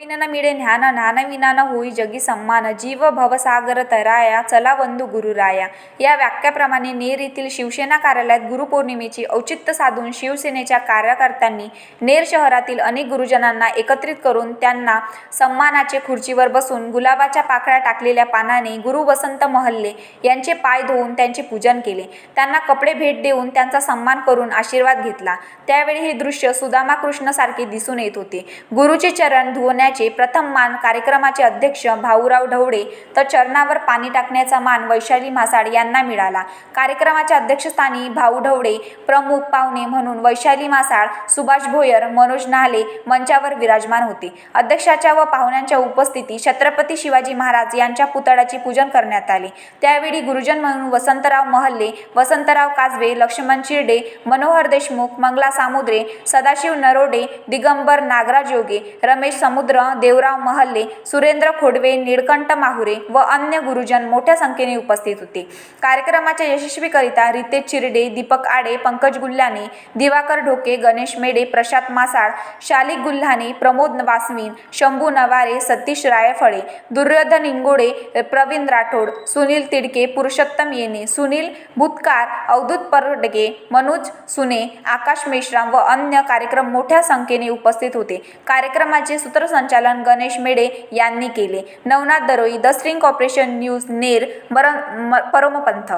न मिळे ज्ञान ज्ञानविना होई जगी सम्मान जीव भवसागर तराया चला वंदू गुरुराया या वाक्याप्रमाणे नेर येथील शिवसेना कार्यालयात गुरुपौर्णिमेची औचित्य साधून शिवसेनेच्या कार्यकर्त्यांनी नेर शहरातील अनेक गुरुजनांना एकत्रित करून त्यांना सन्मानाचे खुर्चीवर बसून गुलाबाच्या पाखळ्या टाकलेल्या पानाने गुरु वसंत महल्ले यांचे पाय धुवून त्यांचे पूजन केले त्यांना कपडे भेट देऊन त्यांचा सन्मान करून आशीर्वाद घेतला त्यावेळी हे दृश्य सुदामा कृष्ण सारखे दिसून येत होते गुरुचे चरण धुवण्या धुवण्याचे प्रथम मान कार्यक्रमाचे अध्यक्ष भाऊराव ढवळे तर चरणावर पाणी टाकण्याचा मान वैशाली म्हासाड यांना मिळाला. कार्यक्रमाच्या अध्यक्षस्थानी भाऊ ढवळे प्रमुख पाहुणे म्हणून वैशाली म्हासाळ सुभाष भोयर मनोज नाहले मंचावर विराजमान होते. अध्यक्षाच्या व पाहुण्यांच्या उपस्थितीत छत्रपती शिवाजी महाराज यांच्या पुतळ्याचे पूजन करण्यात आले. त्यावेळी गुरुजन म्हणून वसंतराव महल्ले वसंतराव काजवे लक्ष्मण चिरडे मनोहर देशमुख मंगला सामुद्रे सदाशिव नरोडे दिगंबर नागराज योगे रमेश समुद्र देवराव महल्ले सुरेंद्र खोडवे निळकंठ माहुरे व अन्य गुरुजन मोठ्या संख्येने उपस्थित होते. कार्यक्रमाच्या यशस्वीकरिता रितेश चिरडे दीपक आडे पंकज गुल्हाने दिवाकर ढोके गणेश मेडे प्रशांत मासाळ शालिक गुल्हाने प्रमोद वासवीन शंभू नवारे सतीश रायफळे दुर्योधन इंगोडे प्रवीण राठोड सुनील तिडके पुरुषोत्तम येणे सुनील भूतकार अवधूत परडगे मनोज सुने आकाश मेश्राम व अन्य कार्यक्रम मोठ्या संख्येने उपस्थित होते. कार्यक्रमाचे संचालन गणेश मेडे यांनी केले. Navnath Daroi the string operation news Ner परमपंथ